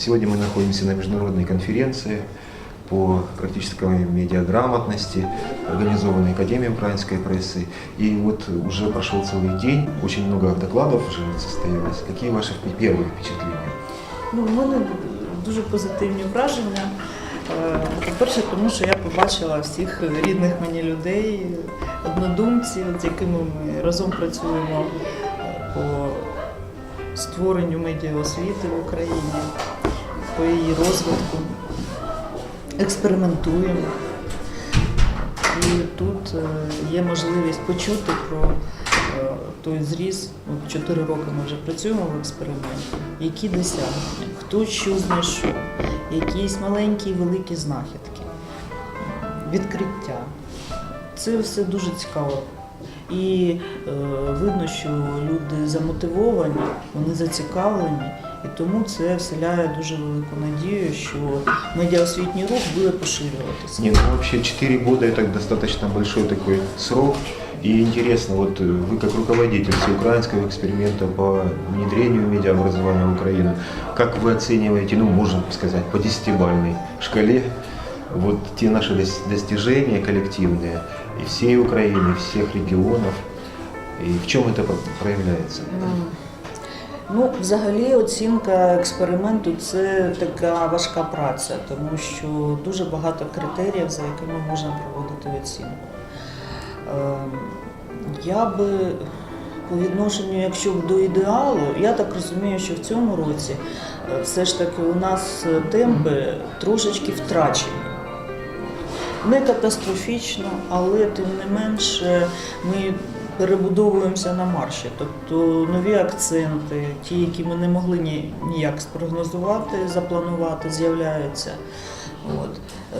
Сегодня мы находимся на международной конференции по практической медиаграмотности, организованной Академией украинской прессы. И вот уже прошел целый день, очень много докладов уже состоялось. Какие ваши первые впечатления? Ну, в мене дуже позитивні враження. Е, По-перше, тому що я побачила всіх рідних мені людей, однодумців, з якими ми разом працюємо е, по створенню медіаосвіти в Україні, По її розвитку, експериментуємо. І тут е, є можливість почути про е, той зріз. От 4 роки ми вже працюємо в експерименті. Які досягнення, хто що знайшов, якісь маленькі і великі знахідки, відкриття. Це все дуже цікаво. І е, видно, що люди замотивовані, вони зацікавлені, і тому це вселяє дуже велику надію, що медіаосвітній рух буде поширюватися. Не, ну вообще 4 года это достаточно большой такой срок. И интересно, вот э, вы как руководитель всеукраинского эксперимента по внедрению медиаобразования в Украину, как вы оцениваете, ну, можно сказать, по десятибальной шкале, вот те наши дос- достижения коллективные и всей Украины, всех регионов, и в чем это про- проявляется? Ну, взагалі, оцінка експерименту це така важка праця, тому що дуже багато критеріїв, за якими можна проводити оцінку. Ем, Я би по відношенню, якщо до ідеалу, я так розумію, що в цьому році е, все ж таки у нас е, темпи трошечки втрачені. Не катастрофічно, але тим не менше ми перебудовуємося на марші. Тобто нові акценти, ті, які ми не могли ні, ніяк спрогнозувати, запланувати, з'являються. От.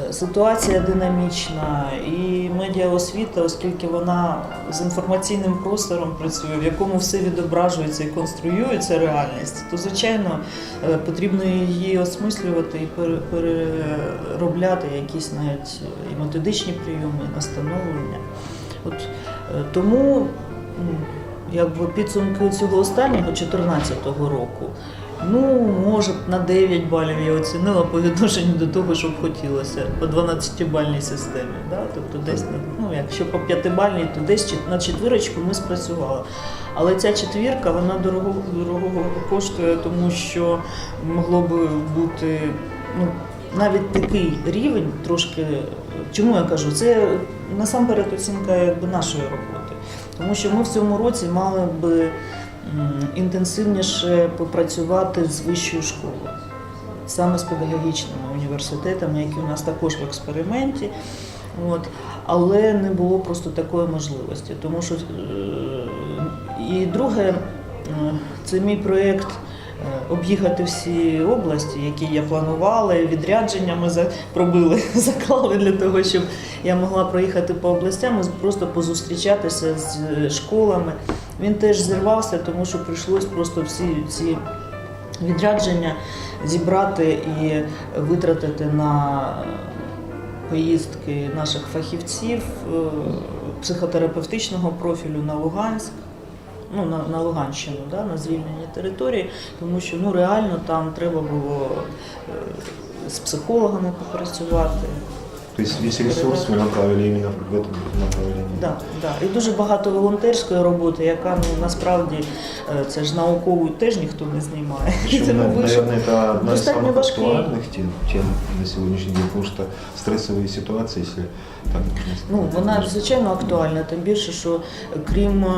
Е, Ситуація динамічна і медіаосвіта, оскільки вона з інформаційним простором працює, в якому все відображується і конструюється реальність, то звичайно е, потрібно її осмислювати і переробляти якісь навіть і методичні прийоми, і настановлення. От тому якби підсумки цього останнього 2014 року. Ну, може, на 9 балів я оцінила по відношенню до того, що б хотілося по 12-бальній системі. Да? Тобто десь ну, якщо по 5-бальній, то десь на четвірочку ми спрацювали. Але ця четвірка вона дорого, дорого коштує, тому що могло би бути ну, навіть такий рівень трошки. Чому я кажу? Це насамперед оцінка якби нашої роботи. Тому що ми в цьому році мали би інтенсивніше попрацювати з вищою школою, саме з педагогічними університетами, які у нас також в експерименті. От. Але не було просто такої можливості. Тому що, е, і друге, е, це мій проєкт об'їхати всі області, які я планувала, відрядження ми пробили, заклали для того, щоб я могла проїхати по областям просто позустрічатися з е, школами. Він теж зірвався, тому що прийшлось просто всі ці відрядження зібрати і витратити на поїздки наших фахівців е, психотерапевтичного профілю на Луганськ Ну, на, на Луганщину, да, на звільнені території, тому що ну, реально там треба було е, з психологами попрацювати. То есть весь ресурс мы направили именно в этом направлении. Да, да. І дуже багато волонтерської роботи, яка ну, насправді е, це ж наукову теж ніхто не знімає. Причем, Тому на- вийшов наверное, это одна из достатньо самых важкий. актуальных тем, тем на сегодняшний день, потому что стрессовые ситуации, если так можно Ну, сказать, вона конечно, звичайно актуальна, тим більше, що е, крім е,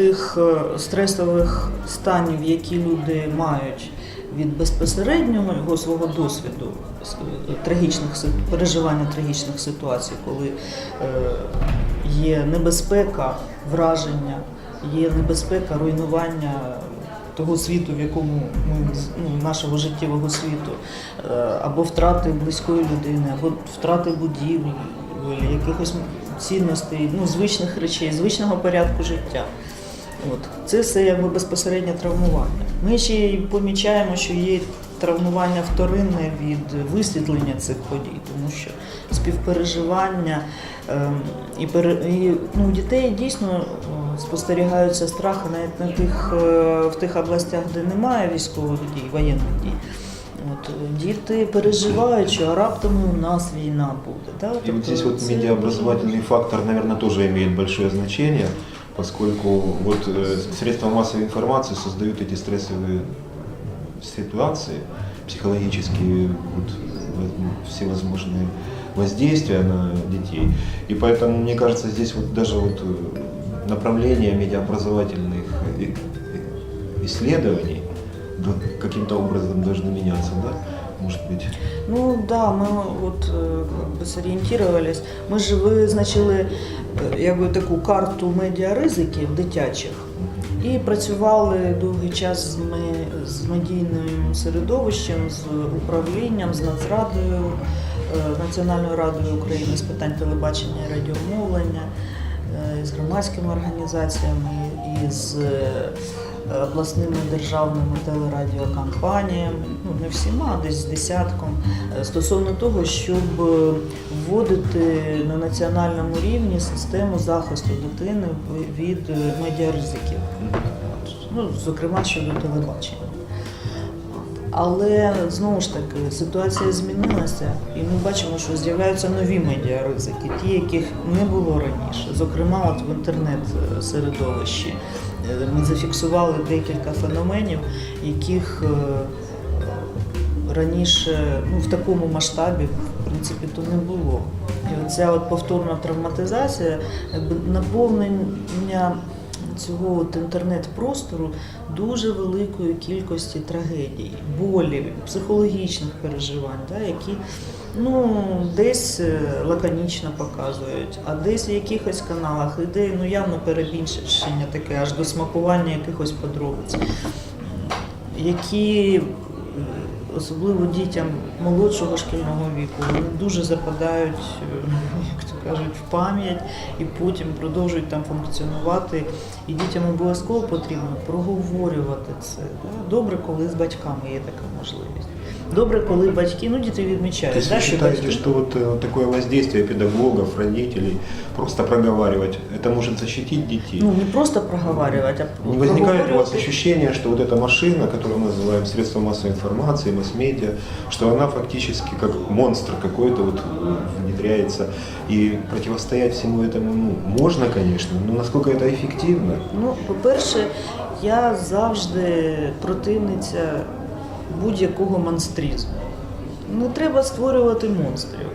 тих е, стресових станів, які люди мають від безпосереднього свого досвіду е, трагічних переживання трагічних ситуацій, коли е, є небезпека враження, є небезпека руйнування того світу, в якому ми ну, нашого життєвого світу, або втрати близької людини, або втрати будівлі, якихось цінностей, ну, звичних речей, звичного порядку життя. От. Це все якби безпосереднє травмування. Ми ще й помічаємо, що є травмування вторинне від висвітлення цих подій, тому що співпереживання ем, і, пере, і ну, у дітей дійсно спостерігаються страхи навіть на тих, е, в тих областях, де немає військових дій, воєнних дій. От, діти переживають, що а раптом і у нас війна буде. Да? Вот Тобто здесь вот медиаобразовательный фактор, наверное, тоже имеет большое значение, поскольку вот э, средства массовой информации создают эти стрессовые ситуации, психологические вот, воз- всевозможные воздействия на детей. И поэтому, мне кажется, здесь вот даже вот э, направление медиаобразовательных исследований до- каким-то образом должны меняться, да? Может быть. Ну да, ми от е, как би зорієнтувались. Ми ж визначили е, якби таку карту медіаризиків дитячих і працювали довгий час з, ми- з медійним середовищем, з управлінням, з Нацрадою, е, Національною радою України з питань телебачення і радіомовлення, е, з громадськими організаціями, і з обласними державними телерадіокампаніями, ну не всіма, а десь десятком, е, стосовно того, щоб е, вводити на національному рівні систему захисту дитини від е, медіаризиків, ну, зокрема щодо телебачення. Але знову ж таки ситуація змінилася, і ми бачимо, що з'являються нові медіаризики, ті, яких не було раніше. Зокрема, от в інтернет-середовищі Е, ми зафіксували декілька феноменів, яких е, раніше ну, в такому масштабі в принципі то не було. І оця от повторна травматизація, якби наповнення цього інтернет-простору дуже великої кількості трагедій, болів, психологічних переживань, да, які ну, десь е, лаконічно показують, а десь в якихось каналах іде ну, явно перебільшення таке, аж до смакування якихось подробиць, які особливо дітям молодшого шкільного віку, вони дуже западають, е, як то кажуть, в пам'ять і потім продовжують там функціонувати. І дітям обов'язково потрібно проговорювати це. Добре, коли з батьками є така можливість. Добре, коли батьки, ну діти То відмічають, есть да, вы що считаете, батьки что вот э, такое воздействие педагогов, родителей, просто проговаривать, это может защитить детей? ну не просто проговарювати, а Не возникает у вас проговорювати. ощущение, что вот эта машина, которую мы называем средством массовой информации, масс-медиа, что она фактически как монстр какой-то вот э, внедряется, и противостоять всему этому ну, можно, конечно, но насколько это эффективно? Ну, по-перше, я завжди противниця будь-якого монстрізму. Не треба створювати монстрів.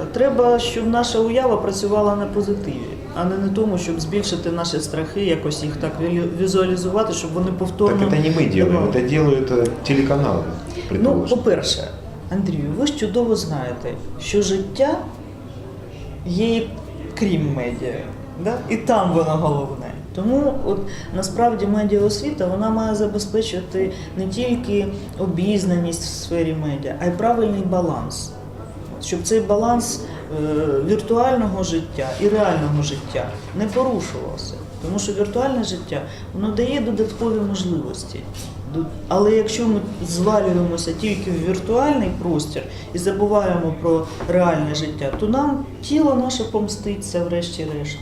Е, Треба, щоб наша уява працювала на позитиві, а не на тому, щоб збільшити наші страхи, якось їх так вілю- візуалізувати, щоб вони повторно. Так это не мы делаем, давали. это делают э, телеканалы, Ну, предположим. по-перше, Андрію, ви ж чудово знаєте, що життя є і крім медіа, да? і там воно головне. Тому от насправді медіаосвіта вона має забезпечувати не тільки обізнаність в сфері медіа, а й правильний баланс. Щоб цей баланс е, віртуального життя і реального життя не порушувався. Тому що віртуальне життя воно дає додаткові можливості. Але якщо ми звалюємося тільки в віртуальний простір і забуваємо про реальне життя, то нам тіло наше помститься, врешті-решт.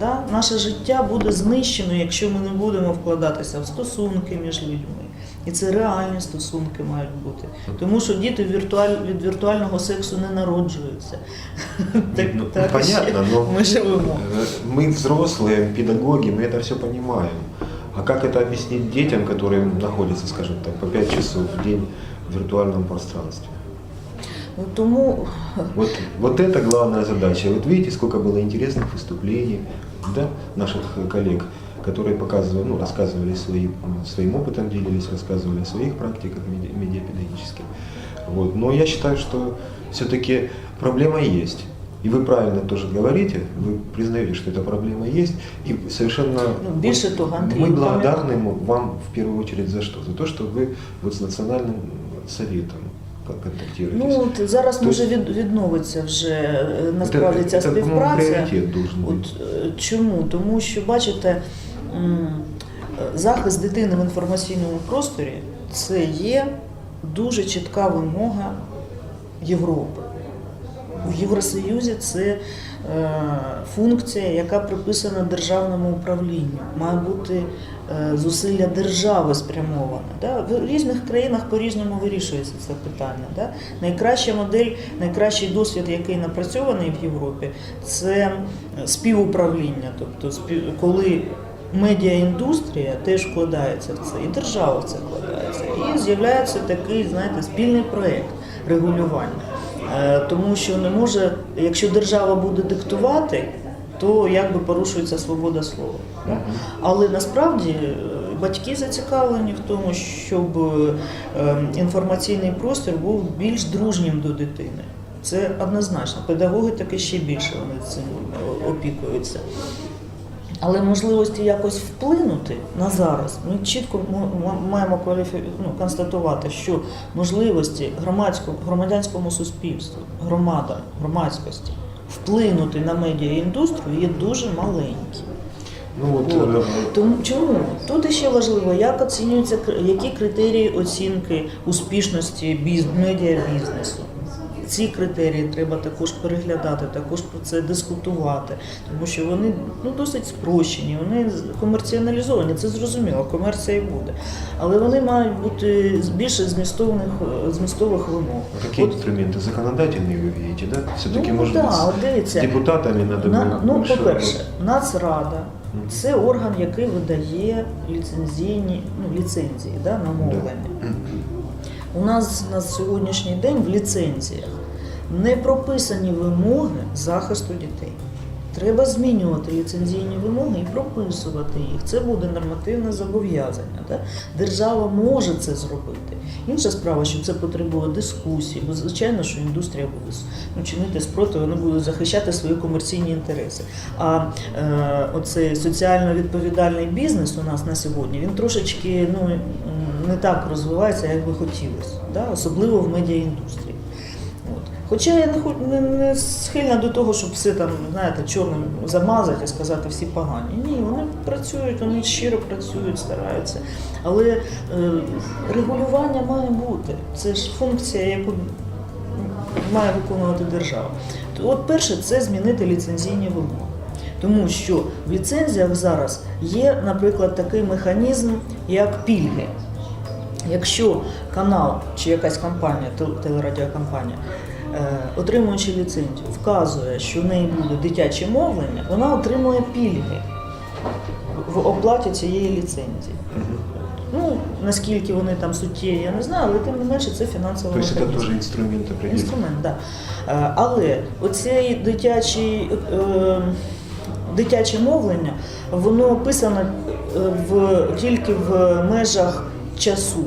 Да? Наше життя буде знищено, якщо ми не будемо вкладатися в стосунки між людьми. І це реальні стосунки мають бути. Тому що діти віртуаль... від віртуального сексу не народжуються. Так, Ну, так понятно, ще но ми живемо. Э, Мы взрослые, педагоги, мы это все понимаем. А как это объяснить детям, которые находятся, скажем так, по 5 часов в день в виртуальном пространстве? Ну, тому Вот, вот это главная задача. Вот видите, сколько было интересных выступлений да, наших коллег, которые показывали, ну, рассказывали свои, своим опытом, делились, рассказывали о своих практиках меди- медиапедагогических. Вот. Но я считаю, что все-таки проблема есть. И вы правильно тоже говорите, вы признаете, что эта проблема есть, и совершенно Ну, больше того, Андрей, мы вы благодарны вам в первую очередь за что? За то, что вы вот с национальным советом кон- контактируете. ну, от зараз То може есть- від, відновиться вже е, насправді Это- ця это, по-моему, співпраця. приоритет должен быть. От е, чому? Тому що бачите, м, е, захист дитини в інформаційному просторі це є дуже чітка вимога Європи. В Євросоюзі це е, функція, яка приписана державному управлінню. Має бути е, зусилля держави спрямоване. Да? В різних країнах по-різному вирішується це питання. Да? Найкраща модель, найкращий досвід, який напрацьований в Європі, це співуправління. Тобто, коли медіаіндустрія теж вкладається в це, і держава в це вкладається. І з'являється такий, знаєте, спільний проєкт регулювання. Е, Тому що не може, якщо держава буде диктувати, то якби порушується свобода слова. да? Але насправді е, батьки зацікавлені в тому, щоб е, інформаційний простір був більш дружнім до дитини. Це однозначно. Педагоги таки ще більше вони цим е, опікуються. Але можливості якось вплинути на зараз. Ми чітко маємо кваліфі... ну, констатувати, що можливості громадському громадянському суспільству, громадам, громадськості вплинути на медіаіндустрію є дуже маленькі. Ну от, От. э, Тому чому тут ще важливо, як оцінюються які критерії оцінки успішності біз... медіабізнесу Ці критерії треба також переглядати, також про це дискутувати, тому що вони ну досить спрощені, вони з- комерціоналізовані. Це зрозуміло, комерція і буде. Але вони мають бути з- більше змістовних е, змістових вимог. а какие От, инструменты законодательные вы видите, да? Все-таки, ну, может да, быть, от с дивіться, депутатами надо на, было ну, больше по-перше, работать. Нацрада Мгм. це орган, який видає ліцензійні ну, ліцензії да, на мовлення. У нас на сьогоднішній день в ліцензіях не прописані вимоги захисту дітей. Треба змінювати ліцензійні вимоги і прописувати їх. Це буде нормативне зобов'язання. Держава може це зробити. Інша справа, що це потребує дискусії, бо звичайно, що індустрія буде ну, чинити спротив, вони будуть захищати свої комерційні інтереси. А е, оцей соціально відповідальний бізнес у нас на сьогодні він трошечки ну, не так розвивається, як би хотілося, да? особливо в медіаіндустрії. Хоча я не, не, схильна до того, щоб все там, знаєте, чорним замазати і сказати всі погані. Ні, вони працюють, вони щиро працюють, стараються. Але е, регулювання має бути. Це ж функція, яку має виконувати держава. То От перше, це змінити ліцензійні вимоги. Тому що в ліцензіях зараз є, наприклад, такий механізм, як пільги. Якщо канал чи якась компанія, тел- телерадіокомпанія, отримуючи ліцензію, вказує, що в неї буде дитяче мовлення, вона отримує пільги в оплаті цієї ліцензії. Ну, наскільки вони там суттєві, я не знаю, але тим не менше це фінансово. То есть это тоже інструмент. Інструмент, так. Да. Але оцей дитячий, е, дитяче мовлення, воно описано е, в, тільки в межах часу,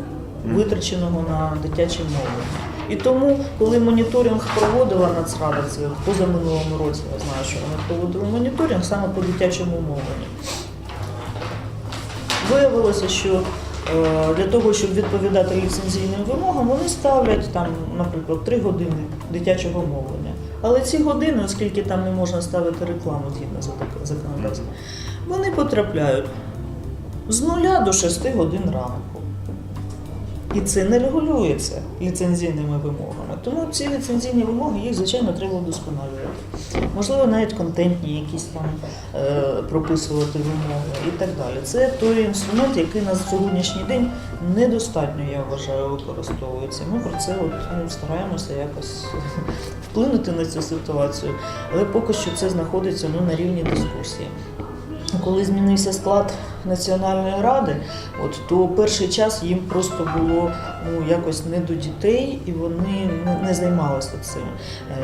витраченого на дитяче мовлення. І тому, коли моніторинг проводила в позаминулому році, я знаю, що вони проводили моніторинг саме по дитячому мовленню. Виявилося, що е, для того, щоб відповідати ліцензійним вимогам, вони ставлять там, наприклад, 3 години дитячого мовлення. Але ці години, оскільки там не можна ставити рекламу згідно з законодавством, вони потрапляють з нуля до 6 годин ранку. І це не регулюється ліцензійними вимогами. Тому ці ліцензійні вимоги, їх, звичайно, треба вдосконалювати. Можливо, навіть контентні якісь там е, прописувати вимоги і так далі. Це той інструмент, який на сьогоднішній день недостатньо, я вважаю, використовується. Ми про це от, ну, стараємося якось вплинути на цю ситуацію, але поки що це знаходиться ну, на рівні дискусії. Коли змінився склад Національної ради, от то перший час їм просто було ну якось не до дітей, і вони не, займалися цим.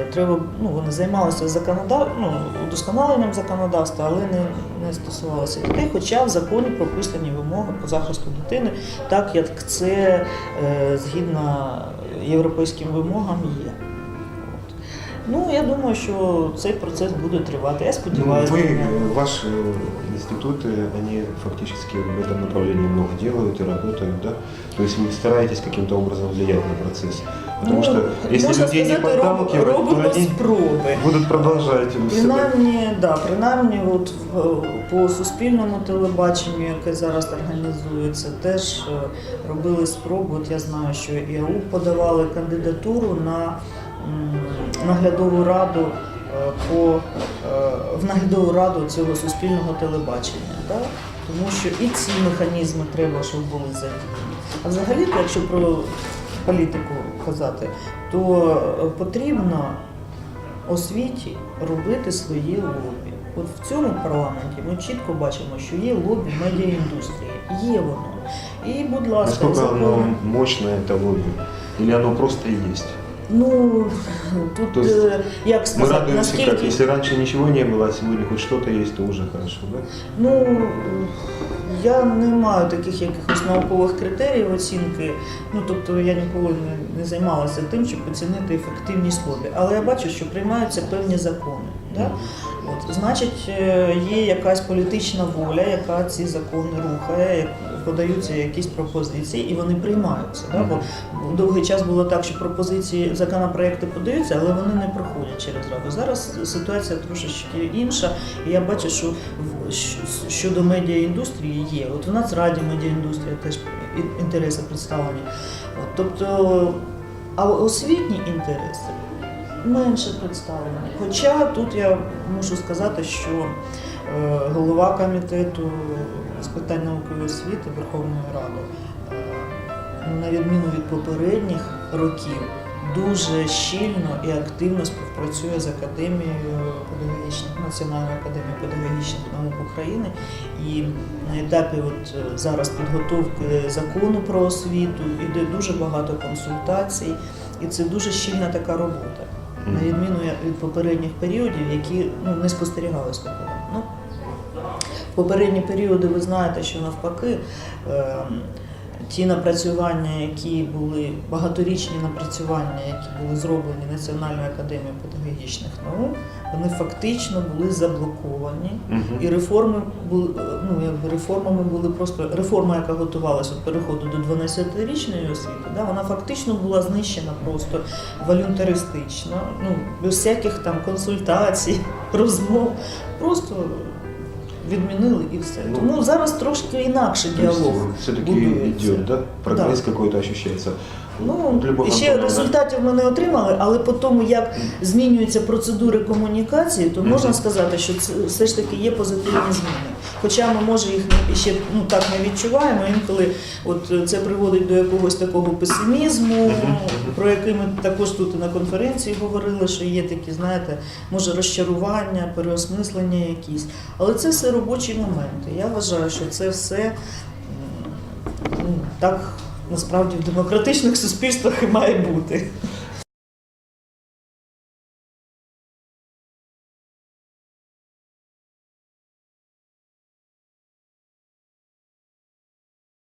Е, Треба ну вони займалися законодав... ну, удосконаленням законодавства, але не, не стосувалося дітей. Хоча в законі прописані вимоги по захисту дитини, так як це е, згідно європейським вимогам є. От. Ну я думаю, що цей процес буде тривати. Я Ну, сподіваюся. вы, э, ваши институты, они фактически в этом направлении много делают и работают, да? То есть вы стараетесь каким-то образом влиять на процесс. Потому Ну, что если можна людей не сказати, роб- подталкивать, робимо то они спроби. будут продолжать все так. Принаймні, да, принаймні, от в- по суспільному телебаченню, яке зараз організується, теж е, робили спробу. От я знаю, що ІАУ подавали кандидатуру на м, наглядову раду е, по, е, в наглядову раду цього суспільного телебачення. Да? Тому що і ці механізми треба, щоб були задіяні. А взагалі, якщо про політику казати, то е, потрібно освіті робити свої лобі. От в цьому парламенті ми чітко бачимо, що є лобі медіаіндустрії. Є воно. І, будь ласка, Насколько оно закон. мощное, это лобби? Или оно просто есть? Ну тут То есть е, як Мы сказати, радуемся как, если раньше ничего не было, а сегодня хоть что-то есть, то уже хорошо, да? ну я не маю таких якихось наукових критеріїв оцінки. Ну тобто я ніколи не, не займалася тим, щоб оцінити ефективність лобі. Але я бачу, що приймаються певні закони. Да? От, значить, е, є якась політична воля, яка ці закони рухає, подаються якісь пропозиції, і вони приймаються. Да? Бо довгий час було так, що пропозиції, законопроекти подаються, але вони не проходять через раду. Зараз ситуація трошечки інша, і я бачу, що в- щодо медіаіндустрії є. От в Нацраді медіаіндустрія теж інтереси представлені. От, тобто, а освітні інтереси менше представлені. Хоча тут я мушу сказати, що е, голова комітету з питань науки і освіти Верховної Ради, е, на відміну від попередніх років, дуже щільно і активно співпрацює з Академією педагогічних Національною академією педагогічних наук України. І на етапі от е, зараз підготовки закону про освіту іде дуже багато консультацій, і це дуже щільна така робота на відміну від попередніх періодів, які ну, не спостерігалися такого. Ну, попередні періоди ви знаєте, що навпаки ем, ті напрацювання, які були багаторічні напрацювання, які були зроблені Національною академією педагогічних наук, вони фактично були заблоковані. Мгм. І реформи були ну якби реформами були просто реформа, яка готувалася до переходу до 12-річної освіти, да, вона фактично була знищена просто волюнтаристично, ну без всяких там консультацій, розмов, просто відмінили і все. Ну, Тому зараз трошки інакше діалог. все-таки идет, да? Прогресс Да. какой-то. Ну, Вот і ще Антоновна, результатів ми не отримали, але по тому, як змінюються процедури комунікації, то можна сказати, що це все ж таки є позитивні зміни. Хоча ми може їх ще ну так не відчуваємо. Інколи от це приводить до якогось такого песимізму, про який ми також тут на конференції говорили, що є такі, знаєте, може розчарування, переосмислення якісь. Але це все робочі моменти. Я вважаю, що це все ну, так насправді в демократичних суспільствах і має бути.